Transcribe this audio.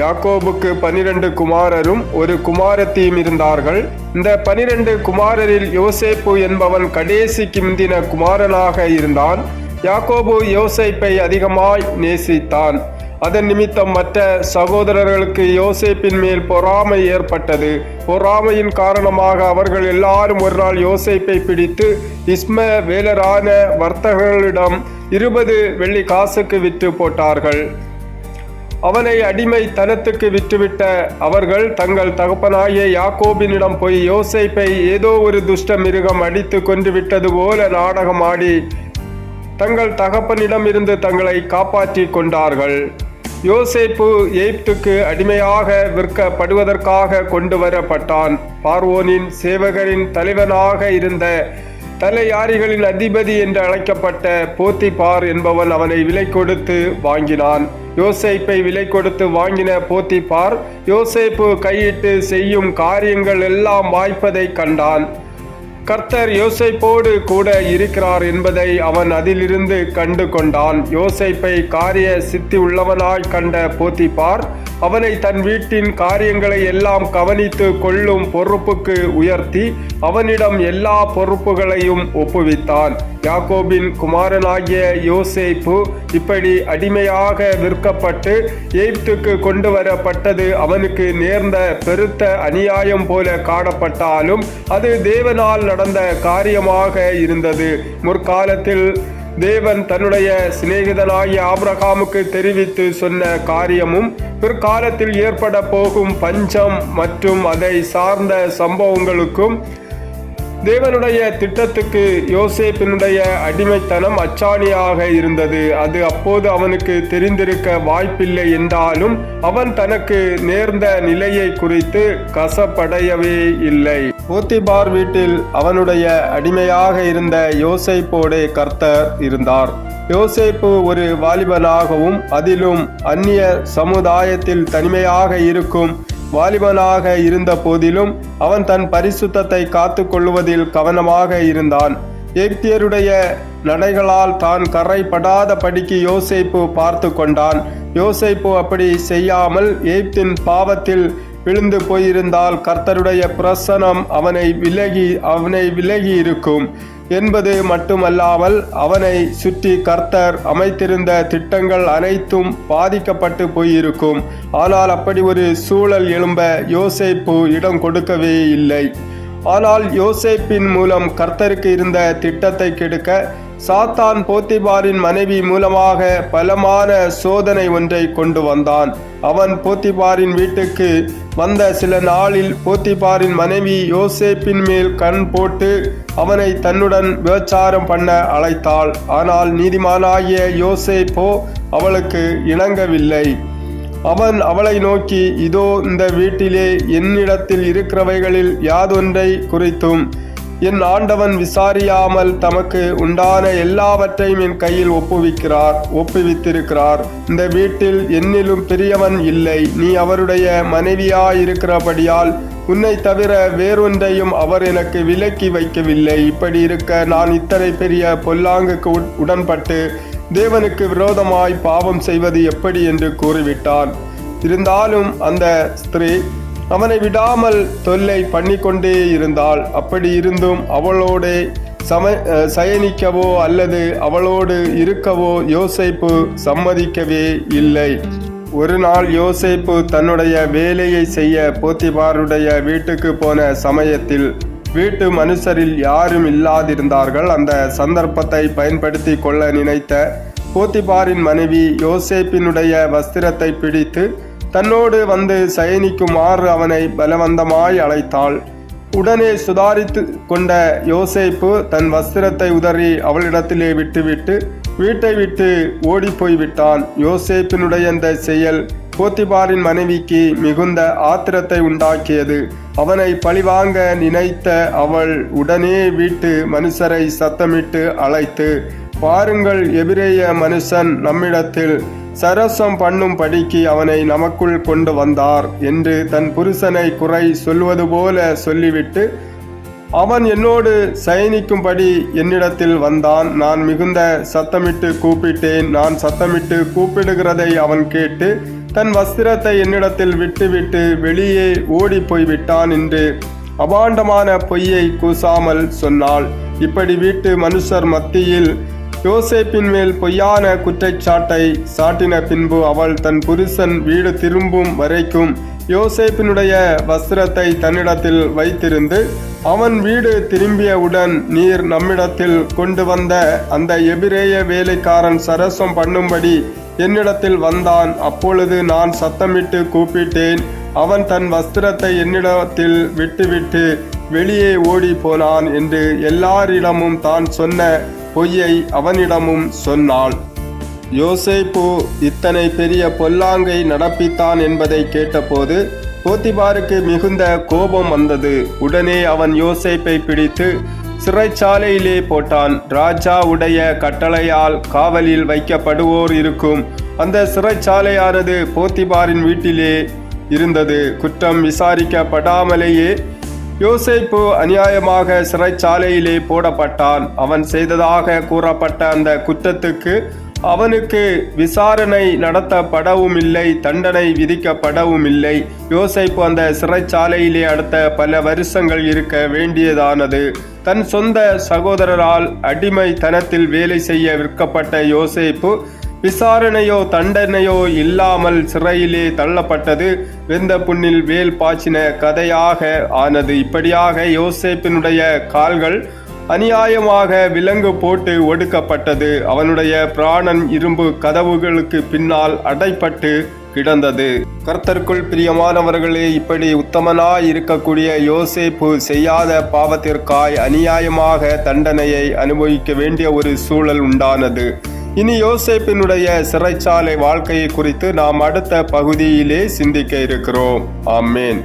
யாக்கோபுக்கு பனிரெண்டு குமாரரும் ஒரு குமாரத்தியும் இருந்தார்கள். இந்த பனிரெண்டு குமாரரில் யோசேப்பு என்பவன் கடைசிக்கு முந்தின குமாரனாக இருந்தான். யாக்கோபு யோசேப்பை அதிகமாய் நேசித்தான். அதன் நிமித்தம் மற்ற சகோதரர்களுக்கு யோசேப்பின் மேல் பொறாமை ஏற்பட்டது. பொறாமையின் காரணமாக அவர்கள் எல்லாரும் ஒரு நாள் யோசேப்பை பிடித்து இஸ்ம வேலரான வர்த்தகர்களிடம் இருபது வெள்ளி காசுக்கு விற்று போட்டார்கள். அவனை அடிமை தனத்துக்கு விற்றுவிட்ட அவர்கள் தங்கள் தகப்பனாகிய யாக்கோபினிடம் போய் யோசேப்பை ஏதோ ஒரு துஷ்ட மிருகம் அடித்து கொன்று விட்டது போல நாடகமாடி தங்கள் தகப்பனிடம் இருந்து தங்களை காப்பாற்றி கொண்டார்கள். யோசேப்பு எய்ப்துக்கு அடிமையாக விற்கப்படுவதற்காக கொண்டு வரப்பட்டான். பார்வோனின் சேவகரின் தலைவனாக இருந்த தலையாரிகளின் அதிபதி என்று அழைக்கப்பட்ட போத்திபார் என்பவன் அவனை விலை கொடுத்து வாங்கினான். யோசேப்பை விலை கொடுத்து வாங்கின போத்திபார் யோசேப்பு கையிட்டு செய்யும் காரியங்கள் எல்லாம் வாய்ப்பதை கண்டான். கர்த்தர் யோசைப்போடு கூட இருக்கிறார் என்பதை அவன் அதிலிருந்து கண்டு கொண்டான் யோசைப்பை காரிய சித்தி உள்ளவனாய் கண்ட போத்திபார் அவனை தன் வீட்டின் காரியங்களை எல்லாம் கவனித்து கொள்ளும் பொறுப்புக்கு உயர்த்தி அவனிடம் எல்லா பொறுப்புகளையும் ஒப்புவித்தான். யாக்கோபின் குமாரனாகிய யோசேப்பு இப்படி அடிமையாக விற்கப்பட்டு எய்ப்துக்கு கொண்டு வரப்பட்டது அவனுக்கு நேர்ந்த பெருத்த அநியாயம் போல காணப்பட்டாலும் அது தேவனால் நடந்த காரியமாக இருந்தது. முற்காலத்தில் தேவன் தன்னுடைய சிநேகிதனாகிய ஆப்ரஹாமுக்கு தெரிவித்து சொன்ன காரியமும் பிற்காலத்தில் ஏற்பட போகும் பஞ்சம் மற்றும் அதை சார்ந்த சம்பவங்களுக்கும் தேவனுடைய திட்டத்துக்கு யோசேப்பினுடைய அடிமைத்தனம் அச்சாணியாக இருந்தது. அது அப்போது அவனுக்கு தெரிந்திருக்க வாய்ப்பில்லை என்றாலும் அவன் தனக்கு நேர்ந்த நிலையை குறித்து கசப்படையவே இல்லை. போத்திபார் வீட்டில் அவனுடைய அடிமையாக இருந்த யோசேப்போடே கர்த்தர் இருந்தார். யோசேப்பு ஒரு வாலிபனாகவும் அதிலும் அந்நிய சமுதாயத்தில் தனிமையாக இருக்கும் வாலிபனாக இருந்த போதிலும் அவன் தன் பரிசுத்தத்தை காத்து கொள்ளுவதில் கவனமாக இருந்தான். எப்தியருடைய நடைகளால் தான் கரைப்படாத படிக்கு யோசைப்பு பார்த்து கொண்டான். யோசைப்பு அப்படி செய்யாமல் எய்ப்தின் பாவத்தில் விழுந்து போயிருந்தால் கர்த்தருடைய பிரசனம் அவனை விலகி அவனை விலகி இருக்கும். என்பது மட்டுமல்லாமல் அவனை சுற்றி கர்த்தர் அமைத்திருந்த திட்டங்கள் அனைத்தும் பாதிக்கப்பட்டு போயிருக்கும். ஆனால் அப்படி ஒரு சூழல் எழும்ப யோசைப்பு இடம் கொடுக்கவே இல்லை. ஆனால் யோசேப்பின் மூலம் கர்த்தருக்கு இருந்த திட்டத்தை கெடுக்க சாத்தான் போத்திபாரின் மனைவி மூலமாக பலமான சோதனை ஒன்றை கொண்டு வந்தான். அவன் போத்திபாரின் வீட்டுக்கு வந்த சில நாளில் போத்திபாரின் மனைவி யோசேப்பின் மேல் கண் போட்டு அவனை தன்னுடன் விபச்சாரம் பண்ண அழைத்தாள். ஆனால் நீதிமானாகிய யோசேப்போ அவளுக்கு இணங்கவில்லை. அவன் அவளை நோக்கி இதோ இந்த வீட்டிலே என்னிடத்தில் இருக்கிறவைகளில் யாதொன்றை குறித்தும் என் ஆண்டவன் விசாரியாமல் தமக்கு உண்டான எல்லாவற்றையும் என் கையில் ஒப்புவிக்கிறார் ஒப்புவித்திருக்கிறார். இந்த வீட்டில் என்னிலும் பெரியவன் இல்லை. நீ அவருடைய மனைவியாயிருக்கிறபடியால் உன்னை தவிர வேறொன்றையும் அவர் எனக்கு விலக்கி வைக்கவில்லை. இப்படி இருக்க நான் இத்தனை பெரிய பொல்லாங்குக்கு உட்- உடன்பட்டு தேவனுக்கு விரோதமாய் பாவம் செய்வது எப்படி என்று கூறிவிட்டான். இருந்தாலும் அந்த ஸ்திரீ அவனை விடாமல் தொல்லை பண்ணிக்கொண்டே இருந்தாள். அப்படி இருந்தும் அவளோடே சம சயனிக்கவோ அல்லது அவளோடு இருக்கவோ யோசைப்பு சம்மதிக்கவே இல்லை. ஒரு நாள் யோசைப்பு தன்னுடைய வேலையை செய்ய போத்திபாருடைய வீட்டுக்கு போன சமயத்தில் வீட்டு மனுஷரில் யாரும் இல்லாதிருந்தார்கள். அந்த சந்தர்ப்பத்தை பயன்படுத்தி கொள்ள நினைத்த போத்திபாரின் மனைவி யோசேப்பினுடைய வஸ்திரத்தை பிடித்து தன்னோடு வந்து சயனிக்குமாறு அவனை பலவந்தமாய் அழைத்தாள். உடனே சுதாரித்து கொண்ட யோசேப்பு தன் வஸ்திரத்தை உதறி அவளிடத்திலே விட்டுவிட்டு வீட்டை விட்டு ஓடிப்போய் விட்டான் யோசேப்பினுடைய இந்த செயல் போத்திபாரின் மனைவிக்கு மிகுந்த ஆத்திரத்தை உண்டாக்கியது. அவனை பழிவாங்க நினைத்த அவள் உடனே வீட்டு மனுஷரை சத்தமிட்டு அழைத்து பாருங்கள் எபிரேய மனுஷன் நம்மிடத்தில் சரசம் பண்ணும் படிக்கு அவனை நமக்குள் கொண்டு வந்தார் என்று தன் புருஷனை குறை சொல்வது போல சொல்லிவிட்டு அவன் என்னோடு சயனிக்கும்படி என்னிடத்தில் வந்தான். நான் மிகுந்த சத்தமிட்டு கூப்பிட்டேன். நான் சத்தமிட்டு கூப்பிடுகிறதை அவன் கேட்டு தன் வஸ்திரத்தை என்னிடத்தில் விட்டுவிட்டு வெளியே ஓடி போய்விட்டான் என்று அபாண்டமான பொய்யை கூசாமல் சொன்னாள். இப்படி வீட்டு மனுஷர் மத்தியில் யோசேப்பின் மேல் பொய்யான குற்றச்சாட்டை சாட்டின பின்பு அவள் தன் புருஷன் வீடு திரும்பும் வரைக்கும் யோசேப்பினுடைய வஸ்திரத்தை தன்னிடத்தில் வைத்திருந்து அவன் வீடு திரும்பியவுடன் நீர் நம்மிடத்தில் கொண்டு வந்த அந்த எபிரேய வேலைக்காரன் சரசம் பண்ணும்படி என்னிடத்தில் வந்தான். அப்பொழுது நான் சத்தமிட்டு கூப்பிட்டேன். அவன் தன் வஸ்திரத்தை என்னிடத்தில் விட்டுவிட்டு வெளியே ஓடி போனான் என்று எல்லாரிடமும் தான் சொன்ன பொய்யை அவனிடமும் சொன்னாள். யோசேப்பு இத்தனை பெரிய பொல்லாங்கை நடப்பித்தான் என்பதை கேட்டபோது போத்திபாருக்கு மிகுந்த கோபம் வந்தது. உடனே அவன் யோசேப்பை பிடித்து சிறைச்சாலையிலே போட்டான். ராஜா உடைய கட்டளையால் காவலில் வைக்கப்படுவோர் இருக்கும். அந்த சிறைச்சாலையானது போத்திபாரின் வீட்டிலே இருந்தது. குற்றம் விசாரிக்கப்படாமலேயே யோசேப்பு அநியாயமாக சிறைச்சாலையிலே போடப்பட்டான். அவன் செய்ததாக கூறப்பட்ட அந்த குற்றத்துக்கு அவனுக்கு விசாரணை நடத்தப்படவும் இல்லை தண்டனை விதிக்கப்படவும் இல்லை யோசைப்பு அந்த சிறைச்சாலையிலே அடுத்த பல வருஷங்கள் இருக்க வேண்டியதானது. தன் சொந்த சகோதரரால் அடிமைத்தனத்தில் வேலை செய்ய விற்கப்பட்ட யோசேப்பு விசாரணையோ தண்டனையோ இல்லாமல் சிறையிலே தள்ளப்பட்டது. வெந்த புண்ணில் வேல் பாய்ச்சின கதையாக ஆனது. இப்படியாக யோசேப்பினுடைய கால்கள் அநியாயமாக விலங்கு போட்டு ஒடுக்கப்பட்டது. அவனுடைய பிராணன் இரும்பு கதவுகளுக்கு பின்னால் அடைப்பட்டு கிடந்தது. கர்த்தருக்குள் பிரியமானவர்களே இப்படி உத்தமனாய் இருக்கக்கூடிய யோசேப்பு செய்யாத பாவத்திற்காய் அநியாயமாக தண்டனையை அனுபவிக்க வேண்டிய ஒரு சூழல் உண்டானது. இனி யோசேப்பினுடைய சிறைச்சாலை வாழ்க்கையை குறித்து நாம் அடுத்த பகுதியிலே சிந்திக்க இருக்கிறோம். ஆமேன்.